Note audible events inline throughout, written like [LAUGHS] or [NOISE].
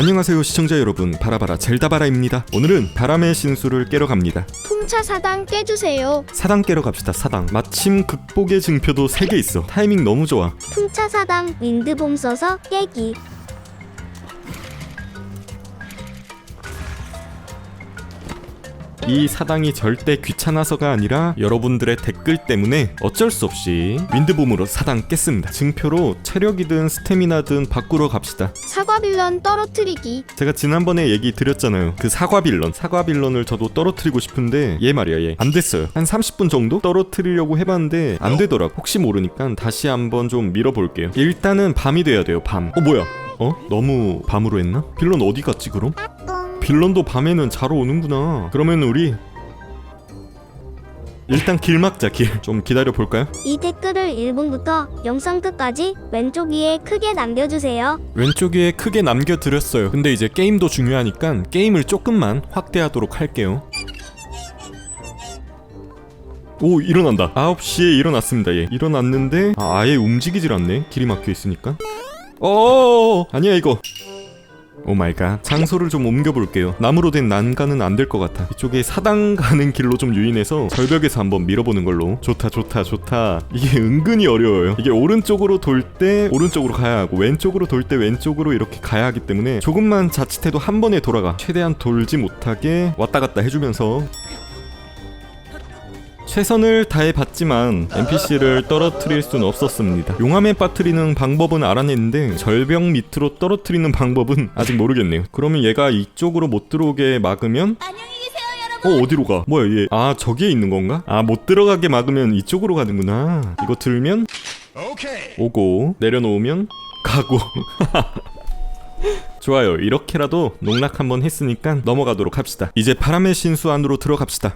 안녕하세요 시청자 여러분. 바라바라 젤다바라입니다. 오늘은 바람의 신수를 깨러 갑니다. 풍차 사당 깨주세요. 사당 깨러 갑시다 사당. 마침 극복의 증표도 3개 있어. 타이밍 너무 좋아. 풍차 사당 윈드봄 써서 깨기. 이 사당이 절대 귀찮아서가 아니라 여러분들의 댓글 때문에 어쩔 수 없이 윈드봄으로 사당 깼습니다. 증표로 체력이든 스태미나든 바꾸러 갑시다. 사과 빌런 떨어뜨리기. 제가 지난번에 얘기 드렸잖아요. 그 사과 빌런. 사과 빌런을 저도 떨어뜨리고 싶은데 얘 말이야 얘. 안 됐어요. 한 30분 정도 떨어뜨리려고 해봤는데 안 되더라 혹시 모르니까 다시 한번 좀 밀어볼게요. 일단은 밤이 돼야 돼요 밤 어 뭐야? 어? 너무 밤으로 했나? 빌런 어디 갔지 그럼? 빌런도 밤에는 잘 오는구나 그러면 우리 일단 길 막자 길 좀 기다려 볼까요? 이 댓글을 1분부터 영상 끝까지 왼쪽 위에 크게 남겨주세요. 왼쪽 위에 크게 남겨드렸어요. 근데 이제 게임도 중요하니까 게임을 조금만 확대하도록 할게요. 오 일어난다 9시에 일어났습니다 얘 일어났는데 아, 아예 움직이질 않네 길이 막혀 있으니까 어 아니야 이거 오 마이 갓. 장소를 좀 옮겨볼게요. 나무로 된 난간은 안 될 것 같아. 이쪽에 사당 가는 길로 좀 유인해서 절벽에서 한번 밀어보는 걸로. 좋다 좋다 좋다. 이게 은근히 어려워요. 이게 오른쪽으로 돌 때 오른쪽으로 가야 하고 왼쪽으로 돌 때 왼쪽으로 이렇게 가야 하기 때문에 조금만 자칫해도 한 번에 돌아가. 최대한 돌지 못하게 왔다 갔다 해주면서 최선을 다해봤지만 NPC를 떨어뜨릴 수는 없었습니다. 용암에 빠뜨리는 방법은 알아냈는데 절벽 밑으로 떨어뜨리는 방법은 아직 모르겠네요. 그러면 얘가 이쪽으로 못 들어오게 막으면 어 어디로 가? 뭐야 얘? 아 저기에 있는 건가? 아 못 들어가게 막으면 이쪽으로 가는구나. 이거 들면 오고 내려놓으면 가고. [LAUGHS] 좋아요. 이렇게라도 농락 한번 했으니까 넘어가도록 합시다. 이제 바람의 신수 안으로 들어갑시다.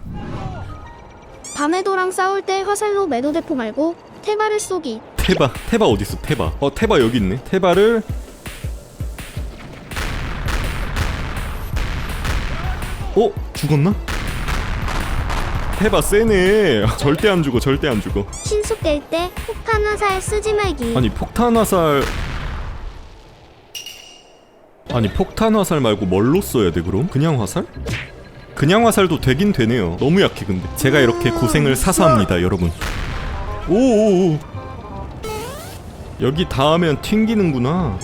싸울 때 화살로 매도대포 말고 테마를 쏘기. 테바 테바 어디 있어 테바 어 테바 여기 있네. 테바를 어? 죽었나? 테바 세네. [LAUGHS] 절대 안 죽어 절대 안 죽어. 신속 깰때 폭탄 화살 쓰지 말기. 아니 폭탄 화살 아니 폭탄 화살 말고 뭘로 써야 돼 그럼? 그냥 화살 그냥 화살도 되긴 되네요. 너무 약해 근데. 제가 이렇게 고생을 사서 합니다 여러분. 오오오. 여기 닿으면 튕기는구나.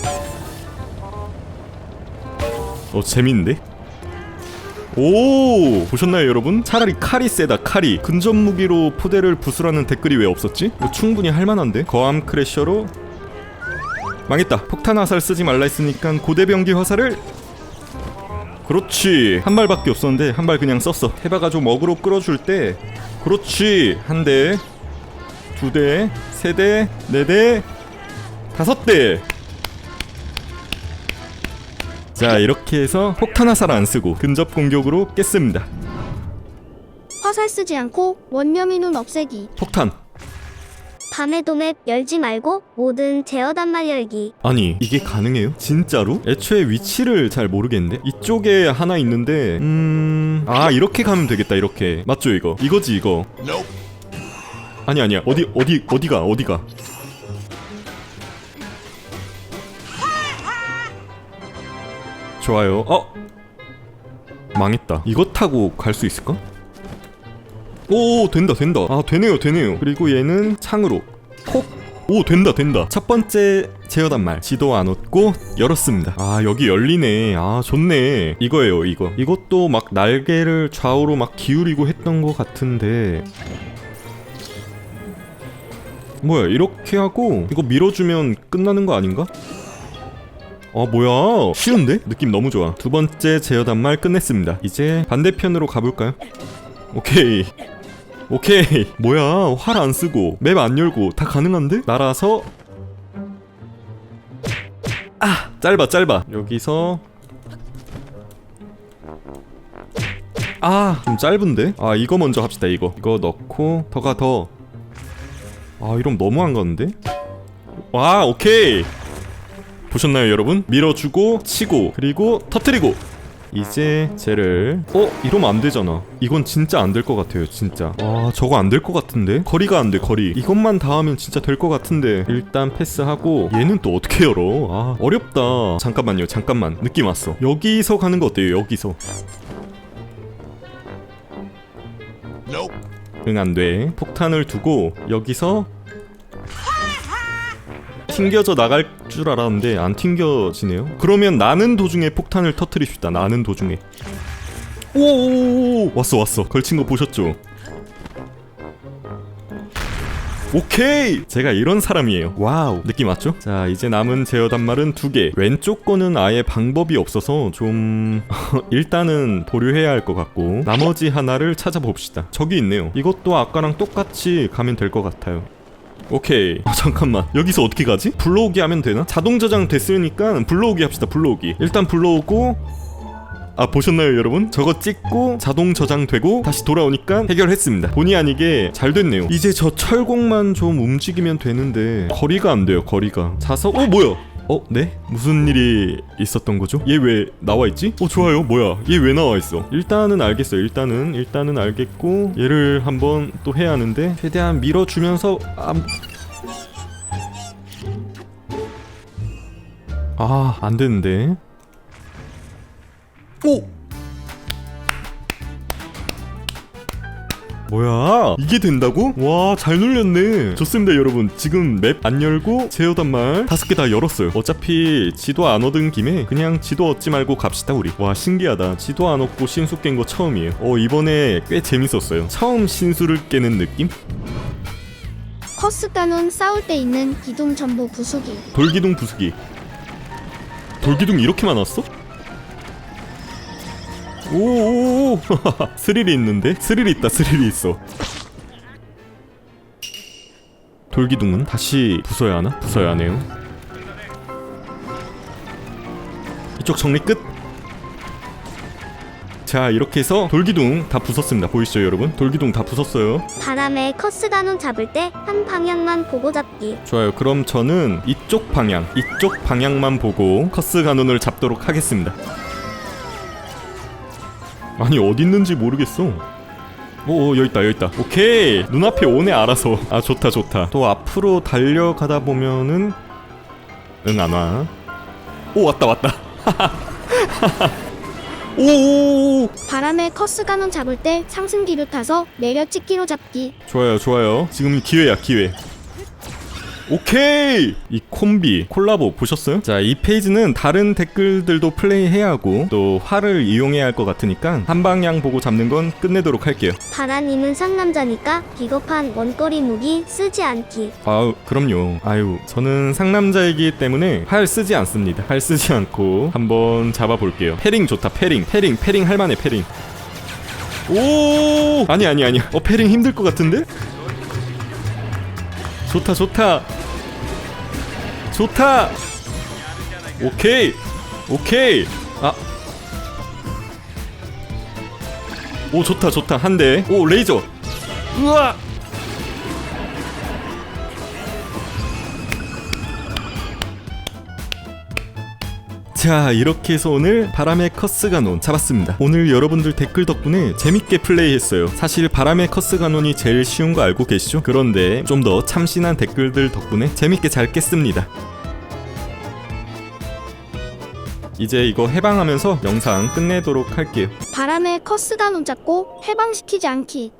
어 재밌는데? 오! 보셨나요 여러분? 차라리 칼이 세다 칼이. 근접 무기로 포대를 부수라는 댓글이 왜 없었지? 이거 충분히 할만한데? 거암 크래셔로. 망했다. 폭탄 화살 쓰지 말라 했으니까 고대병기 화살을 그렇지. 한 발밖에 없었는데 한 발 그냥 썼어. 해바가 좀 어그로 끌어줄 때. 그렇지. 한 대 두 대 세 대 네 대 다섯 대. 자 이렇게 해서 폭탄 화살 안 쓰고 근접 공격으로 깼습니다. 화살 쓰지 않고 원념인운 없애기. 폭탄 밤에 도 맵 열지 말고 모든 제어 단말 열기. 아니 이게 가능해요? 진짜로? 애초에 위치를 잘 모르겠는데? 이쪽에 하나 있는데 음아 이렇게 가면 되겠다 이렇게. 맞죠 이거? 이거지 이거. 아니 아니야. 어디 어디 어디가 어디가? 좋아요. 어? 망했다. 이거 타고 갈 수 있을까? 오 된다 된다. 아 되네요 되네요. 그리고 얘는 창으로. 콕. 오 된다 된다. 첫 번째 제어단말. 지도 안 얻고 열었습니다. 아 여기 열리네. 아 좋네. 이거예요 이거. 이것도 막 날개를 좌우로 막 기울이고 했던 것 같은데. 뭐야 이렇게 하고 이거 밀어주면 끝나는 거 아닌가? 아 뭐야? 쉬운데? 느낌 너무 좋아. 두 번째 제어 단말 끝냈습니다. 이제 반대편으로 가볼까요? 오케이 오케이. 뭐야? 활 안 쓰고 맵 안 열고 다 가능한데? 날아서. 아 짧아 짧아. 여기서. 아 좀 짧은데? 아 이거 먼저 합시다 이거. 이거 넣고. 더가 더 아 이러면 너무 안 가는데? 와 오케이. 보셨나요 여러분? 밀어주고 치고 그리고 터트리고 이제 쟤를 어? 이러면 안 되잖아. 이건 진짜 안 될 것 같아요 진짜. 와 저거 안 될 것 같은데? 거리가 안 돼 거리. 이것만 닿으면 진짜 될 것 같은데. 일단 패스하고 얘는 또 어떻게 열어? 아 어렵다. 잠깐만요 잠깐만. 느낌 왔어. 여기서 가는 거 어때요 여기서? 응 안돼. 폭탄을 두고 여기서 튕겨져 나갈 줄 알았는데 안 튕겨지네요. 그러면 나는 도중에 폭탄을 터트립시다. 나는 도중에. 오 왔어 왔어. 걸친 거 보셨죠? 오케이! 제가 이런 사람이에요. 와우. 느낌 맞죠? 자, 이제 남은 제어 단말은 두 개. 왼쪽 거는 아예 방법이 없어서 좀 [LAUGHS] 일단은 보류해야 할 것 같고 나머지 하나를 찾아봅시다. 저기 있네요. 이것도 아까랑 똑같이 가면 될 것 같아요. 오케이. 아, 잠깐만. 여기서 어떻게 가지? 불러오기 하면 되나? 자동 저장 됐으니까 불러오기 합시다 불러오기. 일단 불러오고 아 보셨나요 여러분? 저거 찍고 자동 저장되고 다시 돌아오니까 해결했습니다. 본의 아니게 잘 됐네요. 이제 저 철곡만 좀 움직이면 되는데 거리가 안 돼요 거리가. 자석 어 뭐야 어? 네? 무슨 일이 있었던 거죠? 얘 왜 나와 있지? 어 좋아요 뭐야 얘 왜 나와 있어 일단은 알겠어요 일단은 일단은 알겠고 얘를 한번 또 해야 하는데 최대한 밀어주면서 아, 아, 안 되는데. 오! 뭐야? 이게 된다고? 와, 잘 눌렸네. 좋습니다, 여러분. 지금 맵 안 열고 제어 단말 다섯 개 다 열었어요. 어차피 지도 안 얻은 김에 그냥 지도 얻지 말고 갑시다, 우리. 와, 신기하다. 지도 안 얻고 신수 깬 거 처음이에요. 어, 이번에 꽤 재밌었어요. 처음 신수를 깨는 느낌? 커스가는 싸울 때 있는 기둥 전부 부수기. 돌기둥 부수기. 돌기둥 이렇게 많았어? 오오오 [LAUGHS] 스릴이 있는데? 스릴이 있다 스릴이 있어 돌기둥은 다시 부숴야 하나? 부숴야 하네요 이쪽 정리 끝! 자 이렇게 해서 돌기둥 다 부쉈습니다 보이시죠 여러분? 돌기둥 다 부쉈어요 바람에 커스가논 잡을 때 한 방향만 보고 잡기. 좋아요. 그럼 저는 이쪽 방향, 이쪽 방향만 보고 커스 가논을 잡도록 하겠습니다. 아니 어디 있는지 모르겠어. 오 여기 있다 여기 있다. 오케이 눈앞에 오네 알아서. 아 좋다 좋다. 또 앞으로 달려가다 보면은 응 안 와. 오 왔다 왔다. [LAUGHS] 오 바람에 커스가논 잡을 때 상승기를 타서 내려찍기로 잡기. 좋아요 좋아요 지금 기회야 기회 오케이! 이 콤비 콜라보 보셨어요? 자 이 페이지는 다른 댓글들도 플레이해야 하고 또 활을 이용해야 할 것 같으니까 한 방향 보고 잡는 건 끝내도록 할게요. 바라님은 상남자니까 비겁한 원거리 무기 쓰지 않기. 아우 그럼요. 아유 저는 상남자이기 때문에 활 쓰지 않습니다. 활 쓰지 않고 한번 잡아볼게요. 패링 좋다 패링. 패링 패링 할만해 패링. 오! 아니 아니 아니. 어 패링 힘들 것 같은데 좋다 좋다. 좋다. 오케이. 오케이. 아. 오 좋다 좋다. 한대오 레이저. 우와 자 이렇게 해서 오늘 바람의 커스가논 잡았습니다 오늘 여러분들 댓글 덕분에 재밌게 플레이했어요 사실 바람의 커스가논이 제일 쉬운 거 알고 계시죠? 그런데 좀 더 참신한 댓글들 덕분에 재밌게 잘 깼습니다 이제 이거 해방하면서 영상 끝내도록 할게요 바람에 커스가논 잡고 해방시키지 않기.